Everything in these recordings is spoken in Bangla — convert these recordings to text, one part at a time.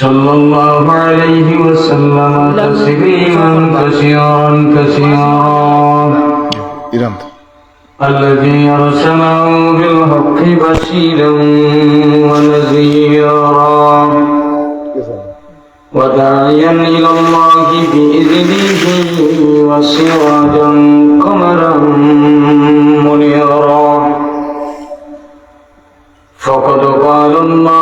صلى الله عليه وسلم تسليما كثيرا كثيرا. الذي أرسله بالحق بشيرا ونذيرا. وداعيا إلى الله بإذنه وسراجا قمرا منيرا. فقد قال الله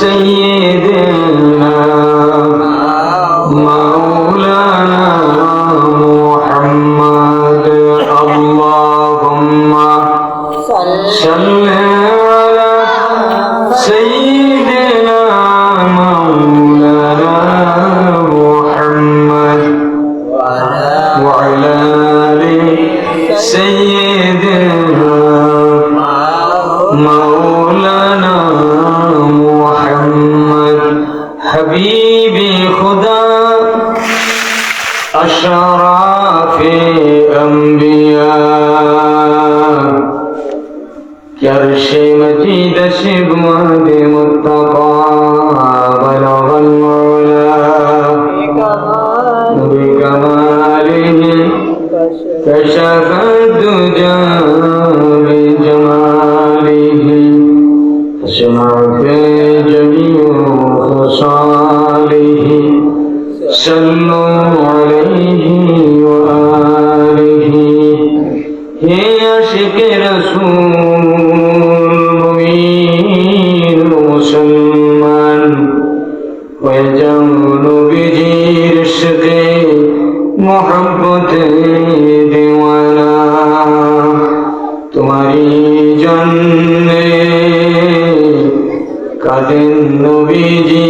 声音 জন্যে কাদের নবীজি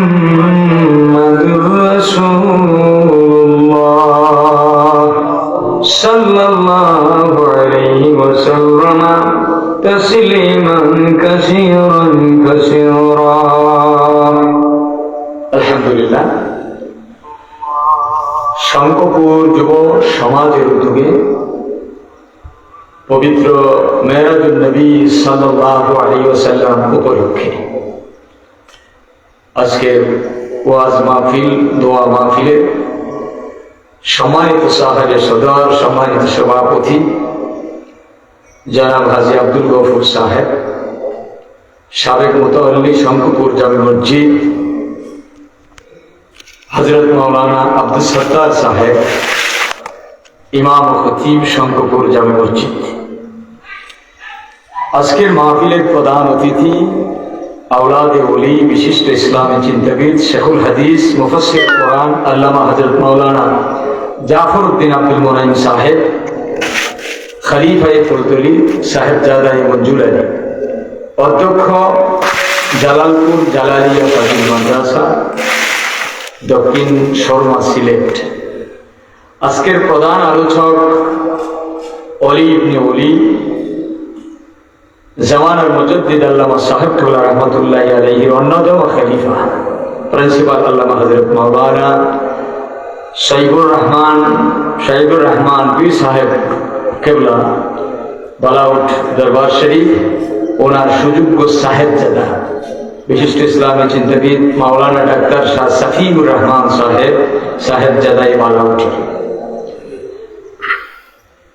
পবিত্র মেহরাজুল নবী সাল্লাল্লাহু আলাইহি ওয়াসাল্লাম উপলক্ষে আজকের ওয়াজ মাহফিল দোয়া মাহফিলে সম্মানিত সাহায্য সদর সম্মানিত সভাপতি জনাব হাজি আব্দুল গফুর সাহেব সাবেক মোতাল্লি শঙ্কুপুর জামে মসজিদ হজরত মৌলানা আব্দুল সত্তার সাহেব ইমাম ও খতিব শঙ্করপুর জামে মসজিদ আজকের মাহফিলের প্রধান অতিথি আওলাদে ওলি, বিশিষ্ট ইসলামী চিন্তাবিদ শেখুল হাদিস মুফসির কোরআন, আল্লামা হজরত মৌলানা জাফর উদ্দিন আব্দুল মোনাইম সাহেব খলিফাই ফুলতলি সাহেব জাদাই মঞ্জুর আলী, অধ্যক্ষ জালালপুর জালালিয়া কাজী মাদ্রাসা, দক্ষিণ শর্মা সিলেট। আজকের প্রধান আলোচক অলি ইবনে অলি জামানার মুজদ্দিদ আল্লামা সাহেব টুল্লা রহমতুল্লাহ আলহির অন্যতম খলিফা প্রিন্সিপাল আল্লামা হজরত মৌলানা শহীদুর রহমান শহীদুর রহমান পীর সাহেব কেবলা, বালাউট দরবার শরীফ, ওনার সুযোগ্য সাহেব জাদা বিশিষ্ট ইসলামী চিন্তাবিদ মাওলানা ডাক্তার শাহ সাফিউর রহমান সাহেব সাহেব জাদাই বালাউটি।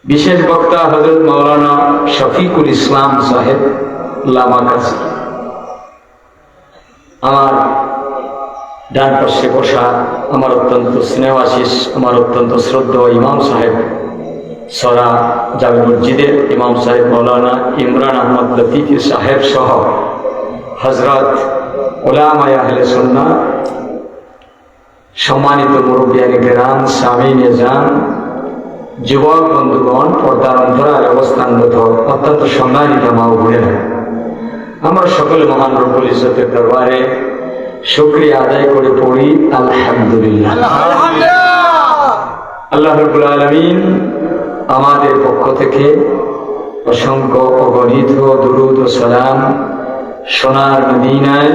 বিশেষ বক্তা হজরত মৌলানা শফিকুল ইসলাম সাহেব লামা কাসি আমার ডান পাশে বসা আমার অত্যন্ত স্নেহাশিস আমার অত্যন্ত শ্রদ্ধা ইমাম সাহেব, সরা জামে মসজিদের ইমাম সাহেব মৌলানা ইমরান আহমদ লতিফি সাহেব সহ হজরত ওলামায় আহলে সুন্না সম্মানিত মুরব্বিয়ানি গ্রাম স্বামী নিজান যুবক বন্ধুগণ পর্দার অন্তরায় অবস্থানরত অত্যন্ত সম্মানিত মা বোনেরা। আমরা সকলে মহান রব্বুল ইজ্জতের দরবারে শুক্রিয়া আদায় করে পড়ি আলহামদুলিল্লাহ। আল্লাহ রব্বুল আলমিন আমাদের পক্ষ থেকে অসংখ্য অগণিত দুরুদ ও সালাম সোনার মদিনায়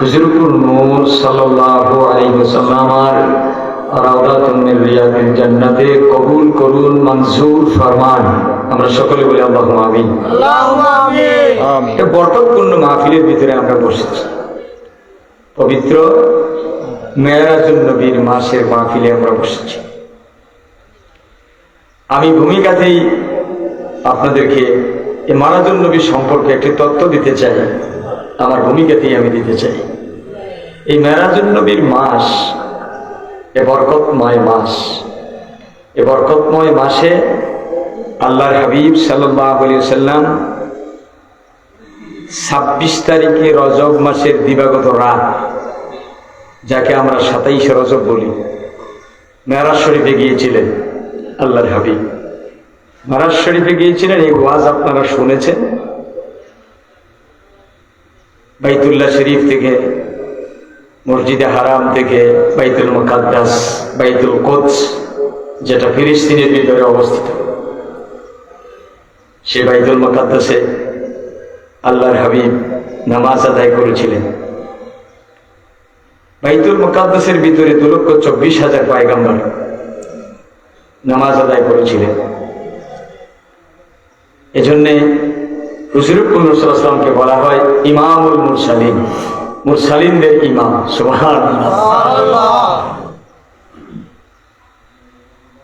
হুজুরপুর নূর রাউদাতুন রিয়াদিল জান্নাতে কবুল করুন মঞ্জুর ফরমান। আমরা সকলে বলি আল্লাহুম্মা আমিন। বরকতপূর্ণ মাহফিলের ভিতরে আমরা বসেছি। পবিত্র মেয়েরাজুল নবীর মাসের মাহফিলে আমরা বসেছি। আমি ভূমিকাতেই আপনাদেরকে এই মারাজুল নবী সম্পর্কে একটি তথ্য দিতে চাই। আমার ভূমিকাতেই আমি দিতে চাই। এই মেরাজুল নবীর মাস এ বরকতময় মাস। এ বরকতময় মাসে আল্লাহর হাবিব সাল্লাম ছাব্বিশ তারিখে রজব মাসের দিবাগত রাত, যাকে আমরা সাতাইশে রজব বলি, মেরাজ শরীফে গিয়েছিলেন আল্লাহর হাবিব। মেরাজ শরীফে গিয়েছিলেন, এই ওয়াজ আপনারা শুনেছেন। বাইতুল্লাহ শরীফ থেকে মসজিদে হারাম থেকে বাইতুল মুকাদ্দাস, বাইতুল কোচ যেটা ফিলিস্তিনের ভিতরে অবস্থিত। সে বাইতুল মুকাদ্দাসে আল্লাহর হাবিব নামাজ আদায় করেছিলেন। বাইতুল মুকাদ্দাসের ভিতরে দু লক্ষ চব্বিশ হাজার পায়গাম্বার নামাজ আদায় করেছিলেন। এজন্যে হুজুরুল নসরামকে বলা হয় ইমামুল মুরসালিন। মুরসালিনদের ইমাম সুবহান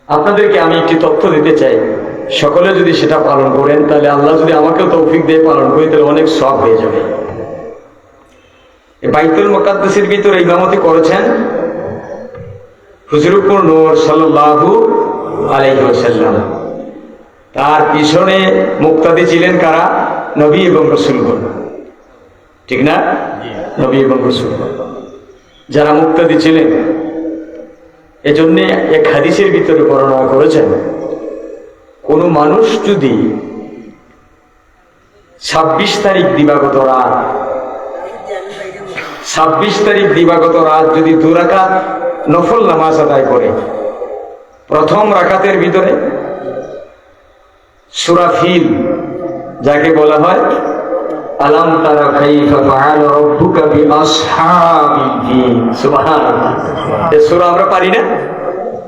আপনাদেরকে আমি একটি তথ্য দিতে চাই। সকলে যদি সেটা পালন করেন, তাহলে আল্লাহ যদি আমাকে তৌফিক দিয়ে পালন করি, তাহলে অনেক সব হয়ে যাবে। বাইতুল মোকাদ্দেসের ভিতরে ইমামতি করেছেন হুজুরুপুর নূর সাল্লাল্লাহু আলাইহি ওয়াসাল্লাম। তার পিছনে মুক্তাদি ছিলেন কারা? নবী এবং রসুলগণ। ঠিক না? নবী এবং রসুলগণ যারা মুক্তাদি ছিলেন, এজন্যে এক হাদিসের ভিতরে বর্ণনা করেছেন, কোন মানুষ যদি ছাব্বিশ তারিখ দিবাগত রাত, ছাব্বিশ তারিখ দিবাগত রাত যদি দু দুরাকাত নফল নামাজ আদায় করে, প্রথম রাকাতের ভিতরে সুরাফিল যাকে বলা হয় আলাম তারা কাইফা ফাআল রাব্বুকা বিআসহাবিল ফিল সুবহানাল্লাহ। এই সূরা আমরা পারি না?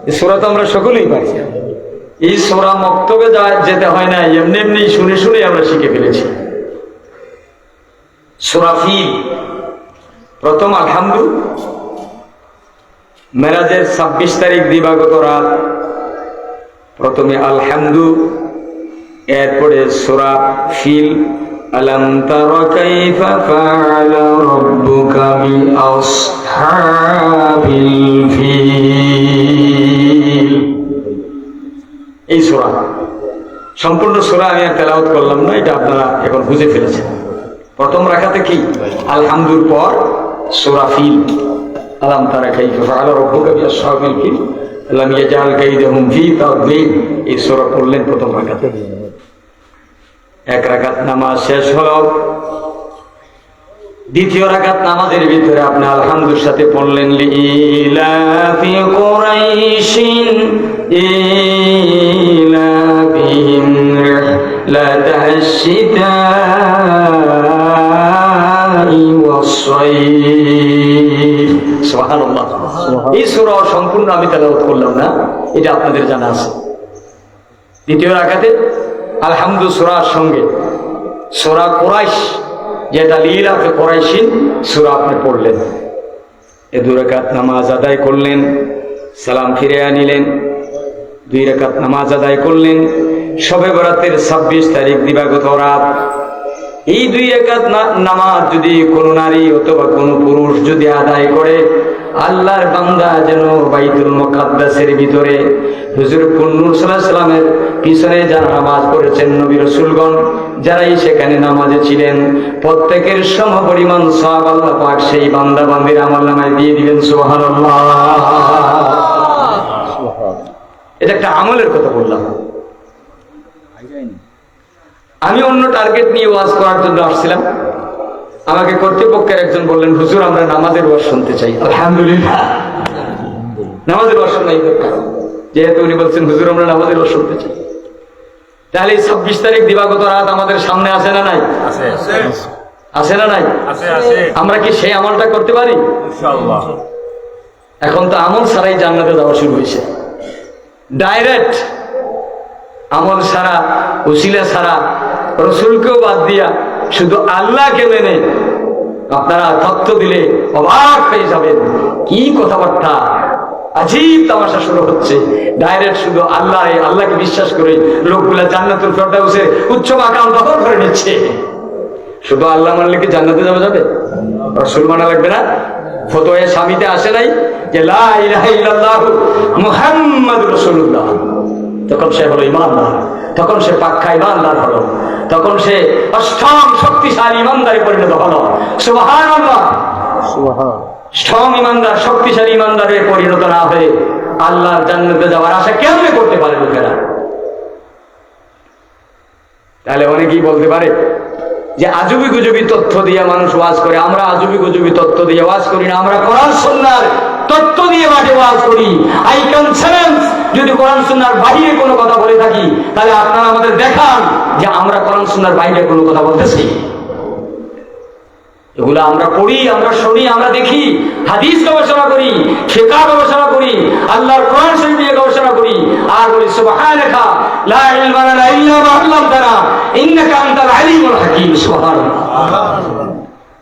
এই সূরা তো আমরা সকলেই পারি। এই সোরা মক্তবে যা- যেতে হয় না, এমনি এমনি শুনে শুনে আমরা শিখে ফেলেছি। সোরাফিল প্রথম আলহামদু মেরাজের ছাব্বিশ তারিখ দিবাগত রাত। প্রথমে আলহামদু এরপরে সোরা ফিল। আলম তার কাইফা ফাআলা রাব্বুকা বিআসহাবিল ফিল এই সোরা। সম্পূর্ণ সোরা আমি আর তেলাওয়াত করলাম না, এটা আপনারা এখন বুঝে ফেলেছেন। প্রথম রাখাতে কি? আলহামদুর পর সোরা ফিল। আলাম তারা কাইফা ফাআলা রাব্বুকা বিআসহাবিল ফিল। লাম ইয়াজআল কাইদাহুম ফি তাদলিল এই সূরা পড়লেন প্রথম রাকাতে এক রাকাত নামাজ শেষ হলো। দ্বিতীয় রাকাত নামাজের ভিতরে আপনি আলহামদুর সাথে পড়লেন লিলাফি কুরাইশিন ইলাফিহিম লাতাশিতাই ওয়াস-সাইফ সুবহানাল্লাহ। এই সূরা সম্পূর্ণ আমি তেলাওয়াত করলাম না এটা আপনাদের জানা আছে। দ্বিতীয় রাকাতে আলহামদু সুরার সঙ্গে। সুরা কোরাইশ, যেটা লীলাফে কোরাইশি সুরা আপনি পড়লেন। এ দু রেখাত নামাজ আদায় করলেন, সালাম ফিরে আনিলেন, দুই রেখাত নামাজ আদায় করলেন। সবে বরাতের ছাব্বিশ তারিখ দিবাগত রাত এই দুই একাত নামাজ যদি কোনো নারী অথবা কোনো পুরুষ যদি আদায় করে আল্লাহর বান্দা যেন বাইতুল মুকাদ্দাসের ভিতরে হুজুর কুন্নুর সাল্লামের পিছনে যারা নামাজ পড়েছেন নবী রসুলগণ যারাই সেখানে নামাজে ছিলেন প্রত্যেকের সম পরিমাণ সব আল্লাহ পাক সেই বান্দা বান্দির আমল নামায় দিয়ে দিবেন সুবহানাল্লাহ। এটা একটা আমলের কথা বললাম। আমি অন্য টার্গেট নিয়ে ওয়াজ করার জন্য আসছিলাম। আমাকে কর্তৃপক্ষের একজন বললেন হুজুর আমরা নামাজের ওয়াজ শুনতে চাই। আলহামদুলিল্লাহ। নামাজের ওয়াজ শোনাই দরকার। যেহেতু উনি বলছেন হুজুর আমরা নামাজের ওয়াজ শুনতে চাই। তাহলে এই ছাব্বিশ তারিখ দিবাগত রাত আমাদের সামনে আসে না নাই? আসে না নাই? আমরা কি সেই আমলটা করতে পারি? এখন তো আমল ছাড়াই জান্নাতে যাওয়া শুরু হয়েছে। ডাইরেক্ট আমল ছাড়া উসিলা ছাড়া রসুলকেও বাদ দিয়া শুধু আল্লাহকে মেনে আপনারা তত্ত্ব দিলে অবাক হয়ে যাবেন। কি কথাবার্তা? আজীব তামাশা শুরু হচ্ছে। ডাইরেক্ট শুধু আল্লাহ আল্লাহকে বিশ্বাস করে লোকগুলা জান্নাতুল ফেরদাউসের উচ্চ মাকাম দখল করে নিচ্ছে। শুধু আল্লাহ মানলে কি জান্নাতে যাওয়া যাবে? রসুল মানা লাগবে না? ফতোয়ে স্বামীতে আসে নাই যে লা ইলাহা ইল্লাল্লাহু মুহাম্মাদুর রাসূলুল্লাহ। তখন সে হলো ইমানদার তখন সে পাক্কা ইমানদার হলো তখন সে অষ্টম শক্তিশালী ইমানদারে পরিণত হলো। স্ট্রং ইমানদার শক্তিশালী ইমানদারে পরিণত না হয়ে আল্লাহর জান্নাতে যাওয়ার আশা কেমনে করতে পারে লোকেরা? তাহলে অনেকেই বলতে পারে যে আজুবি গুজবি তথ্য দিয়ে মানুষ ওয়াজ করে আমরা আজুবি গুজবি তথ্য দিয়ে ওয়াজ করি না আমরা কোরআন সুন্নার তথ্য দিয়ে মাঠে ওয়াজ করি। আই চ্যালেঞ্জ যদি কোরআন সুন্নার বাইরে কোনো কথা বলে থাকি তাহলে আপনারা আমাদের দেখান যে আমরা কোরআন সুন্নার বাইরে কোনো কথা বলতেছি এগুলো আমরা পড়ি আমরা শুনি আমরা দেখি হাদিস গবেষণা করি ফিকা গবেষণা করি আল্লাহর কোরআন শরীফ নিয়ে গবেষণা করি আর বলি সুবহানাকা লা ইলমা লানা ইল্লা মা আল্লামতানা ইন্নাকা আনতাল আলিমুল হাকীম সুবহানাল্লাহ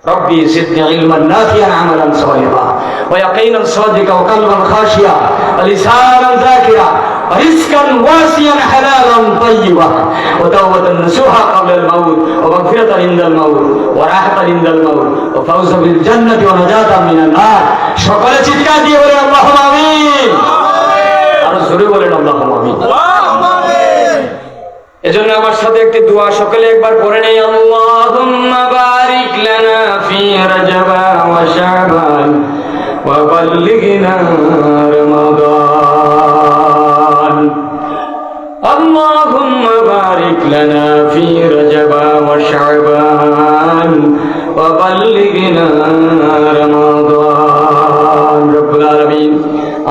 ربي زدني علما نافعا عملا صالحا ويقينا صادقا وقلبا خاشعا ولسانا ذاكرا ورزقا واسعا حلالا طيبا وتوبة نسوها قبل الموت ومغفرة عند الموت وراحة عند الموت وفوزا بالجنة ونجاة من النار সকলে চিৎকার দিয়ে বলেন আল্লাহ আমিন আরো জোরে বলেন আল্লাহ আমিন এজন্য আমার সাথে একটি দোয়া সকলে একবার পড়ে নেই আল্লাহুম্মা বারিক লানা ফি রাজাব ওয়া শাবান ওয়া বাল্লিগনা রমাদান اللهم بارك لنا في رجب وشعبان وبلغنا رمضان رب العالمين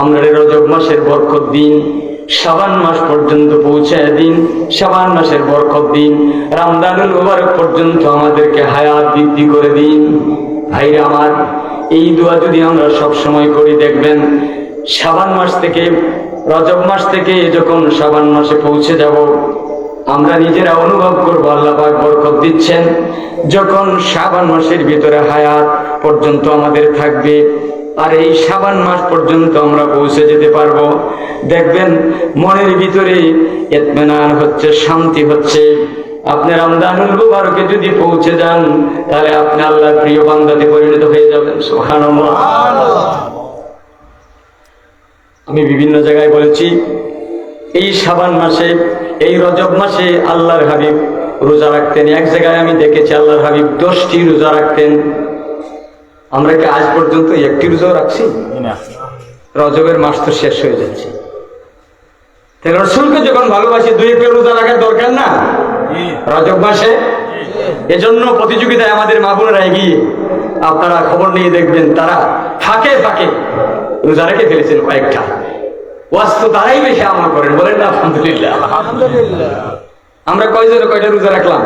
আমরা এই রজব মাসের বরকত দিন শাবান মাস পর্যন্ত পৌঁছায় দিন শাবান মাসের বরকত দিন রামদানুল মুবারক পর্যন্ত আমাদেরকে হায়াত বৃদ্ধি করে দিন ভাইরা আমার এই দোয়া যদি আমরা সব সময় করি দেখবেন শাবান মাস থেকে রজব মাস থেকে যখন সাবান মাসে পৌঁছে যাব, আমরা নিজেরা অনুভব করব, আল্লাহ বরকত দিচ্ছেন। যখন সাবান মাসের ভিতরে হায়াত পর্যন্ত আমাদের থাকবে, আর এই সাবান মাস পর্যন্ত আমরা পৌঁছে যেতে পারব। দেখবেন, মনের ভিতরে এতমেনান হচ্ছে, শান্তি হচ্ছে। আপনি রমজানুল মুবারকে যদি পৌঁছে যান, তাহলে আপনি আল্লাহর প্রিয় বান্দাতে পরিণত হয়ে যাবেন। সুবহানাল্লাহ। আমি বিভিন্ন জায়গায় বলেছি এই সাবান মাসে এই রজব মাসে আল্লাহর হাবিব রোজা রাখতেন। এক জায়গায় আমি দেখেছি আল্লাহর হাবিব দশটি রোজা রাখতেন। আমরা কি আজ পর্যন্ত একটি রোজাও রাখছি? রজবের মাস তো শেষ হয়ে যাচ্ছে। তাহলে রসুলকে যখন ভালোবাসি দুই একটা রোজা রাখার দরকার না? রজব মাসে? এজন্য প্রতিযোগিতায় আমাদের মা বোনেরা এগিয়ে আপনারা খবর নিয়ে দেখবেন তারা ফাঁকে ফাঁকে রোজা রেখে ফেলেছেন কয়েকটা। ওয়াজ তো তারাই বেশি আমল করেন বলেন না আলহামদুলিল্লাহ। আলহামদুলিল্লাহ। আমরা কয়জনে কয়টা রোজা রাখলাম?